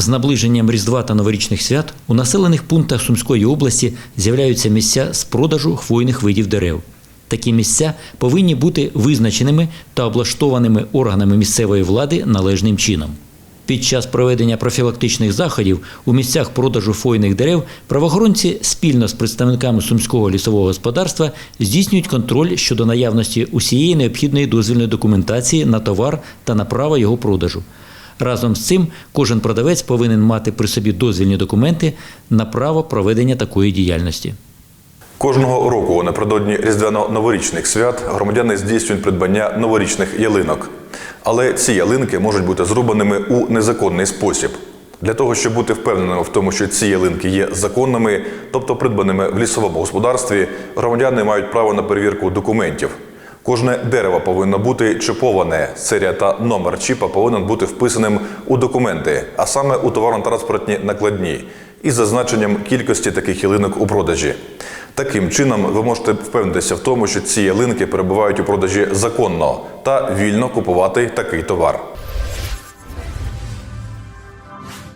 З наближенням Різдва та новорічних свят у населених пунктах Сумської області з'являються місця з продажу хвойних видів дерев. Такі місця повинні бути визначеними та облаштованими органами місцевої влади належним чином. Під час проведення профілактичних заходів у місцях продажу хвойних дерев правоохоронці спільно з представниками сумського лісового господарства здійснюють контроль щодо наявності усієї необхідної дозвільної документації на товар та на право його продажу. Разом з цим кожен продавець повинен мати при собі дозвільні документи на право проведення такої діяльності. Кожного року напередодні різдвяно-новорічних свят громадяни здійснюють придбання новорічних ялинок. Але ці ялинки можуть бути зрубаними у незаконний спосіб. Для того, щоб бути впевненими в тому, що ці ялинки є законними, тобто придбаними в лісовому господарстві, громадяни мають право на перевірку документів. Кожне дерево повинно бути чіповане. Серія та номер чіпа повинен бути вписаним у документи, а саме у товарно-транспортні накладні, із зазначенням кількості таких ялинок у продажі. Таким чином, ви можете впевнитися в тому, що ці ялинки перебувають у продажі законно та вільно купувати такий товар.